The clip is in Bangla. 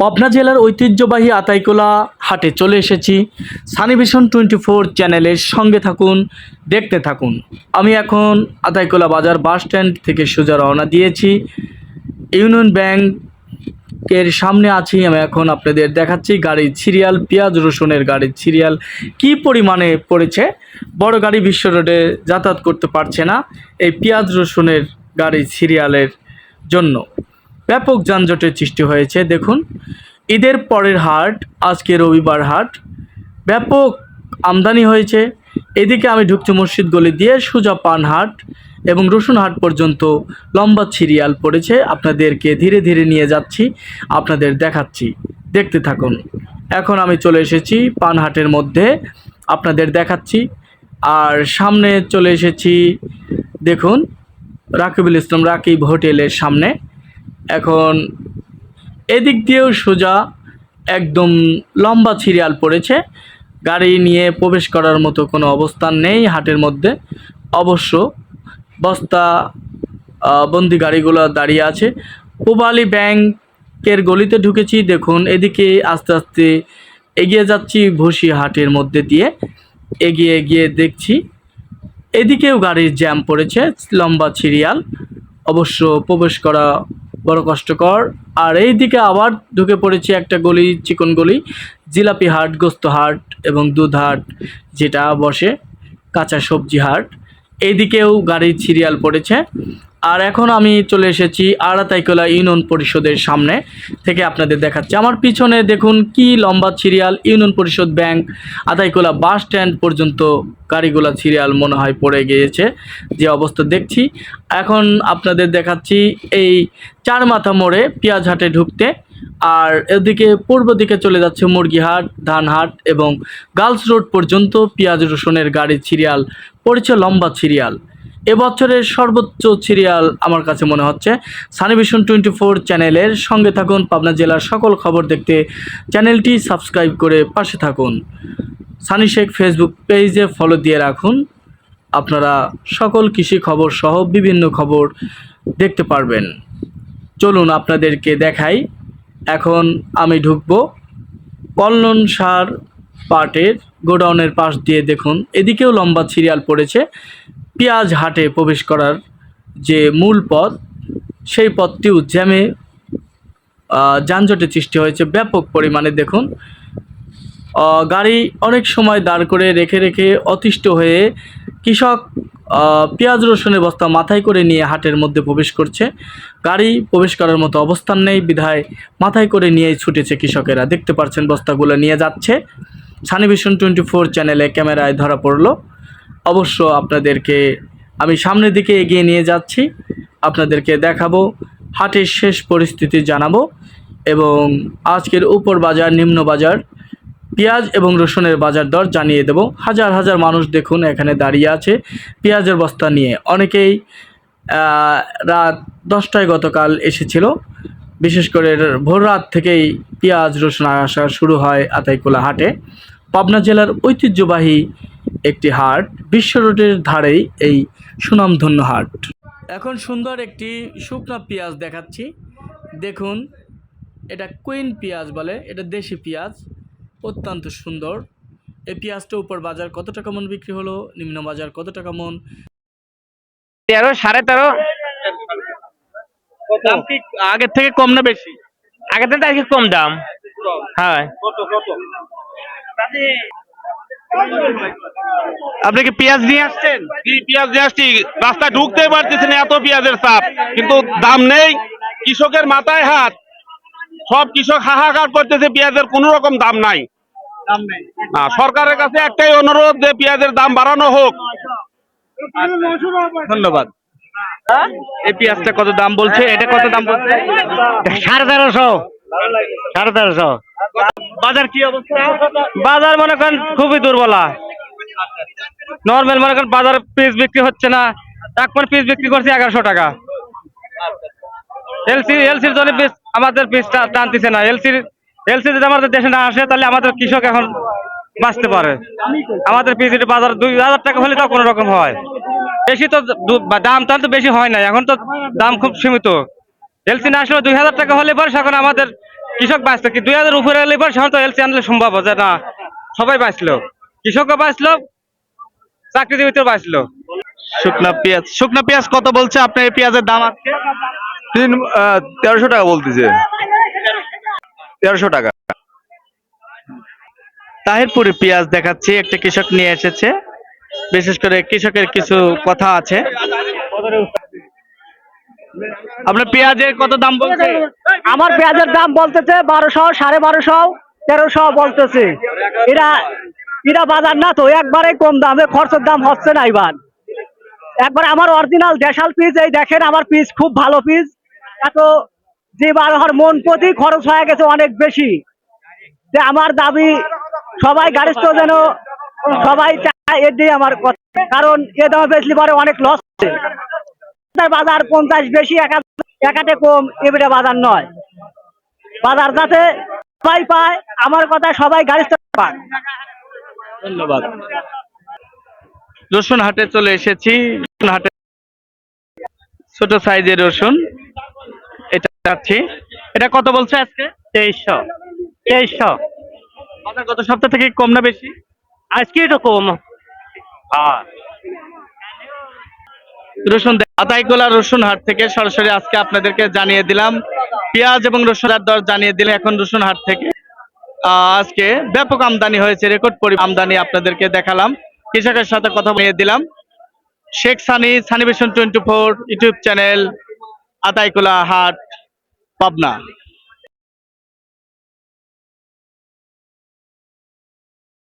পাবনা জেলার ঐতিহ্যবাহী আতাইকোলা হাটে চলে এসেছি। সানিভিশন টোয়েন্টি ফোর চ্যানেলের সঙ্গে থাকুন, দেখতে থাকুন। আমি এখন আতাইকোলা বাজার বাস স্ট্যান্ড থেকে সোজা রওনা দিয়েছি। ইউনিয়ন ব্যাংকের সামনে আছি, আমি এখন আপনাদের দেখাচ্ছি গাড়ির সিরিয়াল, পেঁয়াজ রসুনের গাড়ির সিরিয়াল। কি পরিমাণে পড়েছে? বড় গাড়ি বিশ্ব রোডে যাতায়াত করতে পারছে না এই পেঁয়াজ রসুনের গাড়ির সিরিয়ালের জন্য। ব্যাপক যানজটের সৃষ্টি হয়েছে, দেখুন। ঈদের পরের হাট, আজকে রবিবার হাট, ব্যাপক আমদানি হয়েছে। এদিকে আমি ঢুকছি মসজিদ গলি দিয়ে, সুজা পান হাট এবং রসুন হাট পর্যন্ত লম্বা সিরিয়াল পড়েছে। আপনাদেরকে ধীরে ধীরে নিয়ে যাচ্ছি, আপনাদের দেখাচ্ছি। দেখতে থাকুন। এখন আমি চলে এসেছি পানহাটের মধ্যে, আপনাদের দেখাচ্ছি। আর সামনে চলে এসেছি, দেখুন, রাকিবুল ইসলাম রাকিব হোটেলের সামনে। এখন এদিক দিয়েও সোজা একদম লম্বা সিরিয়াল পড়েছে। গাড়ি নিয়ে প্রবেশ করার মতো কোনো অবস্থান নেই হাটের মধ্যে। অবশ্য বস্তা বন্দি গাড়িগুলো দাঁড়িয়ে আছে। পুবালি ব্যাংকের গলিতে ঢুকেছি। দেখুন, এদিকে আস্তে আস্তে এগিয়ে যাচ্ছি ভুসি হাটের মধ্যে দিয়ে। এগিয়ে গিয়ে দেখছি এদিকেও গাড়ির জ্যাম পড়েছে, লম্বা সিরিয়াল অবশ্য প্রবেশ করা বড় কষ্টকর। আর এই দিকে আবার ঢুকে পড়েছে একটা গলি, চিকন গলি, জিলাপি হাট, গোস্ত হাট এবং দুধ হাট, যেটা বসে কাঁচা সবজি হাট। এইদিকেও গাড়ির সিরিয়াল পড়েছে। আর এখন আমি চলে এসেছি আড়াতাইকলা ইউনিয়ন পরিষদের সামনে থেকে আপনাদের দেখাচ্ছি। আমার পিছনে দেখুন কি লম্বা সিরিয়াল, ইউনিয়ন পরিষদ ব্যাংক আদাইকোলা বাস স্ট্যান্ড পর্যন্ত গাড়িগুলা সিরিয়াল মনে হয় পড়ে গিয়েছে, যে অবস্থা দেখছি। এখন আপনাদের দেখাচ্ছি এই চার মাথা মোড়ে পেঁয়াজ হাটে ঢুকতে আর এদিকে পূর্ব দিকে চলে যাচ্ছে মুরগিহাট, ধানহাট এবং গার্লস রোড পর্যন্ত পেঁয়াজ রসুনের গাড়ির সিরিয়াল পড়েছে, লম্বা সিরিয়াল। এবছরের সর্বোচ্চ সিরিয়াল আমার কাছে মনে হচ্ছে সানি সানিভিশন টোয়েন্টি ফোর চ্যানেলের সঙ্গে থাকুন, পাবনা জেলার সকল খবর দেখতে চ্যানেলটি সাবস্ক্রাইব করে পাশে থাকুন। সানি শেখ ফেসবুক পেজে ফলো দিয়ে রাখুন। আপনারা সকল কৃষি খবর সহ বিভিন্ন খবর দেখতে পারবেন। চলুন আপনাদেরকে দেখাই। এখন আমি ঢুকবো কল্লন সার পাটের গোডাউনের পাশ দিয়ে দেখুন। এদিকেও লম্বা সিরিয়াল পড়েছে। পেঁয়াজ হাটে প্রবেশ করার যে মূল পথ, সেই পথটিও জ্যামে যানজটের সৃষ্টি হয়েছে ব্যাপক পরিমাণে, দেখুন। গাড়ি অনেক সময় দাঁড় করে রেখে রেখে অতিষ্ঠ হয়ে কৃষক পেঁয়াজ রসুনের বস্তা মাথায় করে নিয়ে হাটের মধ্যে প্রবেশ করছে। গাড়ি প্রবেশ করার মতো অবস্থান নেই, বিধায় মাথায় করে নিয়েই ছুটেছে কৃষকেরা। দেখতে পাচ্ছেন বস্তাগুলো নিয়ে যাচ্ছে। সানিভিশন টোয়েন্টি ফোর চ্যানেলে ক্যামেরায় ধরা পড়ল। অবশ্য আপনাদেরকে আমি সামনের দিকে এগিয়ে নিয়ে যাচ্ছি। আপনাদেরকে দেখাবো, হাটের শেষ পরিস্থিতি জানাব এবং আজকের উপর বাজার, নিম্ন বাজার, পেঁয়াজ এবং রসুনের বাজার দর জানিয়ে দেব। হাজার হাজার মানুষ দেখুন এখানে দাঁড়িয়ে আছে পেঁয়াজের বস্তা নিয়ে। অনেকেই রাত দশটায় গতকাল এসেছিল। বিশেষ করে ভোর রাত থেকেই পেঁয়াজ, রসুন আসা শুরু হয় আতাইকুলা হাটে। পাবনা জেলার ঐতিহ্যবাহী একটি হাট বিশ্ব রোডের ধারেই এই সুনামধন্য হাট। এখন সুন্দর একটি শুকনো পেঁয়াজ দেখাচ্ছি। দেখুন এটা কুইন পেঁয়াজ বলে এটা দেশি পেঁয়াজ অত্যন্ত সুন্দর। এই পেঁয়াজটা উপর বাজার কত টাকা মন বিক্রি হলো নিম্ন বাজার কত টাকা মন? তেরো সাড়ে তেরো। দাম কি আগের থেকে কম না বেশি? আগের থেকে আজকে কম দাম। হ্যাঁ। আপনি কি পেঁয়াজ নিয়ে আসছেন? কি পেঁয়াজ নিয়ে আসছি। রাস্তা ঢুকতে পারতেছে না এত পেঁয়াজের চাপ। কিন্তু দাম নেই কৃষকের মাথায় হাত। সব কৃষক হাহাকার করতেছে পেঁয়াজের কোনো রকম দাম নাই। না সরকারের কাছে একটাই অনুরোধ যে পেঁয়াজের দাম বাড়ানো হোক। ধন্যবাদ। এই পেঁয়াজটা কত দাম বলছে? এটা কত দাম বলছে? সাড়ে তেরোশো। সাড়ে তেরোশো। বাজার কি অবস্থা? বাজার মনে করেন খুবই দুর্বলা। নর্মাল মনে করেন বাজার পিস বিক্রি হচ্ছে না। এক পর পিস বিক্রি করছি এগারোশো টাকা। এলসি এলসির জন্য পিস আমাদের পিস টানতেছে না। এলসির এলসি যদি আমাদের দেশে না আসে, তাহলে আমাদের কৃষক এখন বাঁচতে পারে। আমাদের পিস বাজার দুই হাজার টাকা হলে তাও কোনো রকম হয়। বেশি তো দাম তো বেশি হয় না এখন তো দাম খুব সীমিত। এলসি না আসলে দুই হাজার টাকা হলে পরে এখন আমাদের কৃষক বাঁচলো কি দুই হাজার উপরে এলে পর তো এলসি আনলে সম্ভব যে না, সবাই বাঁচলো। কৃষকও বাঁচলো চাকরিজীবীতেও বাঁচলো শুকনা পেঁয়াজ। শুকনা পেঁয়াজ কত বলছে? আপনার এই পেঁয়াজের দাম আজকে? তিন তেরোশো টাকা বলতেছে। তেরোশো টাকা। তাহিরপুরে পেঁয়াজ দেখাচ্ছি। একটা কৃষক নিয়ে এসেছে। বিশেষ করে কৃষকের কিছু কথা আছে। আপনার পেঁয়াজের কত দাম বলছে? আমার পেঁয়াজের দাম বলতেছে বারোশো সাড়ে বারোশো তেরোশো বলতেছে। এরা এরা বাজার না তো, একবারে কম দামে, খরচের দাম হচ্ছে না এবার। একবার আমার অরিজিনাল দেশাল পিস এই দেখেন আমার পিস খুব ভালো পিস এত যে আমার মন প্রতি খরচ হয়ে গেছে অনেক বেশি। যে আমার দাবি, সবাই গাড়িস্থ যেন সবাই চায়, এটাই আমার কথা। কারণ এ দামে বেচলে পরে অনেক লস হচ্ছে। বাজার পঞ্চাশ বেশি, একা একাতে কম এবারে বাজার নয়। বাজার যাতে সবাই পায়, আমার কথা সবাই গাড়ি পায় ধন্যবাদ। রসুন হাটে চলে এসেছি। রসুন হাটে ছোট সাইজের রসুন। এটা যাচ্ছি এটা কত বলছে আজকে? তেইশশো। বাজার গত সপ্তাহ থেকে কম না বেশি? আজকে এটা কম। রসুন দে- আতাইকোলা রসুন হাট থেকে সরাসরি আজকে আপনাদেরকে জানিয়ে দিলাম। পেঁয়াজ এবং রসুন রসুনের দর জানিয়ে দিলে এখন রসুন হাট থেকে আজকে ব্যাপক আমদানি হয়েছে, রেকর্ড পরি আমদানি আপনাদেরকে দেখালাম। কৃষকের সাথে কথা বলে দিলাম। Sheikh Sunny Sunny vision twenty four YouTube channel, Ataikula হাট, পাবনা।